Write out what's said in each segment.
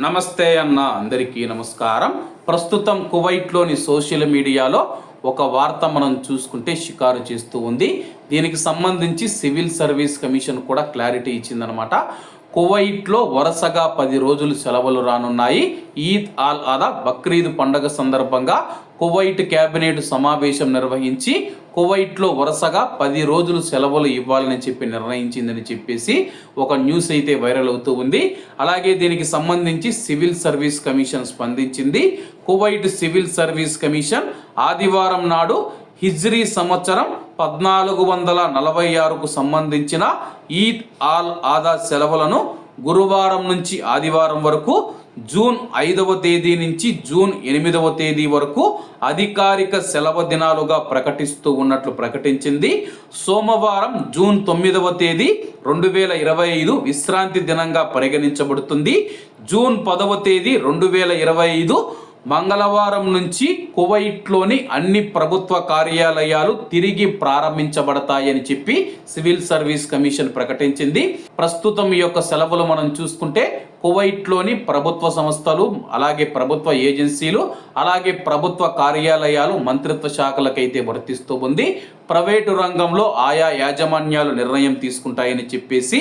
నమస్తే అన్న అందరికీ నమస్కారం. ప్రస్తుతం కువైట్లోని సోషల్ మీడియాలో ఒక వార్త మనం చూసుకుంటే షికారు చేస్తూ ఉంది. దీనికి సంబంధించి సివిల్ సర్వీస్ కమిషన్ కూడా క్లారిటీ ఇచ్చిందనమాట కువైట్లో వరుసగా పది రోజులు సెలవులు రానున్నాయి. ఈద్ ఆల్ అదా బక్రీద్ పండగ సందర్భంగా కువైట్ కేబినెట్ సమావేశం నిర్వహించి కువైట్లో వరుసగా పది రోజులు సెలవులు ఇవ్వాలని చెప్పి నిర్ణయించిందని చెప్పేసి ఒక న్యూస్ అయితే వైరల్ అవుతూ ఉంది. అలాగే దీనికి సంబంధించి సివిల్ సర్వీస్ కమిషన్ స్పందించింది. కువైట్ సివిల్ సర్వీస్ కమిషన్ ఆదివారం నాడు హిజ్రీ సంవత్సరం పద్నాలుగు వందల నలభై ఆరుకు సంబంధించిన ఈద్ ఆల్ ఆదా సెలవులను గురువారం నుంచి ఆదివారం వరకు జూన్ ఐదవ తేదీ నుంచి జూన్ ఎనిమిదవ తేదీ వరకు అధికారిక సెలవు దినాలుగా ప్రకటిస్తూ ఉన్నట్లు ప్రకటించింది. సోమవారం జూన్ తొమ్మిదవ తేదీ రెండు వేల ఇరవై ఐదు విశ్రాంతి దినంగా పరిగణించబడుతుంది. జూన్ పదవ తేదీ రెండు వేల ఇరవై ఐదు మంగళవారం నుంచి కువైట్లోని అన్ని ప్రభుత్వ కార్యాలయాలు తిరిగి ప్రారంభించబడతాయని చెప్పి సివిల్ సర్వీస్ కమిషన్ ప్రకటించింది. ప్రస్తుతం ఈ యొక్క సెలవులు మనం చూసుకుంటే కువైట్లోని ప్రభుత్వ సంస్థలు అలాగే ప్రభుత్వ ఏజెన్సీలు అలాగే ప్రభుత్వ కార్యాలయాలు మంత్రిత్వ శాఖలకైతే వర్తిస్తూ ఉంది. ప్రైవేటు రంగంలో ఆయా యాజమాన్యాలు నిర్ణయం తీసుకుంటాయని చెప్పేసి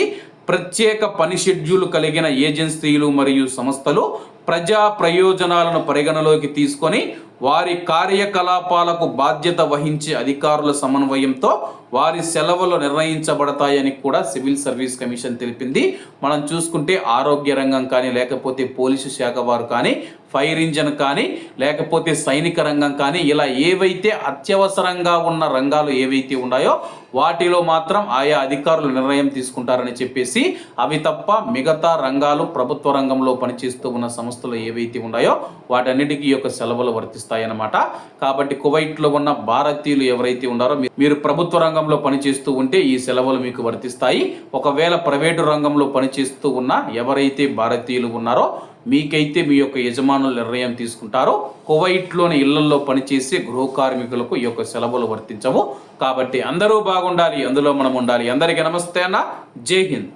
ప్రత్యేక పని షెడ్యూల్ కలిగిన ఏజెన్సీలు మరియు సంస్థలు ప్రజా ప్రయోజనాలను పరిగణలోకి తీసుకొని వారి కార్యకలాపాలకు బాధ్యత వహించే అధికారుల సమన్వయంతో వారి సెలవులు నిర్ణయించబడతాయని కూడా సివిల్ సర్వీస్ కమిషన్ తెలిపింది. మనం చూసుకుంటే ఆరోగ్య రంగం కానీ లేకపోతే పోలీసు శాఖ వారు కానీ ఫైర్ ఇంజన్ కానీ లేకపోతే సైనిక రంగం కానీ ఇలా ఏవైతే అత్యవసరంగా ఉన్న రంగాలు ఏవైతే ఉన్నాయో వాటిలో మాత్రం ఆయా అధికారులు నిర్ణయం తీసుకుంటారని చెప్పేసి అవి తప్ప మిగతా రంగాలు ప్రభుత్వ రంగంలో పనిచేస్తూ ఉన్న సంస్థ సంస్థలు ఏవైతే ఉన్నాయో వాటన్నిటికీ ఈ యొక్క సెలవులు వర్తిస్తాయన్నమాట. కాబట్టి కువైట్లో ఉన్న భారతీయులు ఎవరైతే ఉన్నారో మీరు ప్రభుత్వ రంగంలో పనిచేస్తూ ఉంటే ఈ సెలవులు మీకు వర్తిస్తాయి. ఒకవేళ ప్రైవేటు రంగంలో పనిచేస్తూ ఉన్న ఎవరైతే భారతీయులు ఉన్నారో మీకైతే మీ యొక్క యజమానులు నిర్ణయం తీసుకుంటారో. కువైట్లోని ఇళ్ళలో పనిచేసే గృహ కార్మికులకు ఈ యొక్క సెలవులు వర్తించవు. కాబట్టి అందరూ బాగుండాలి అందులో మనం ఉండాలి. అందరికీ నమస్తే అన్న. జై హింద్.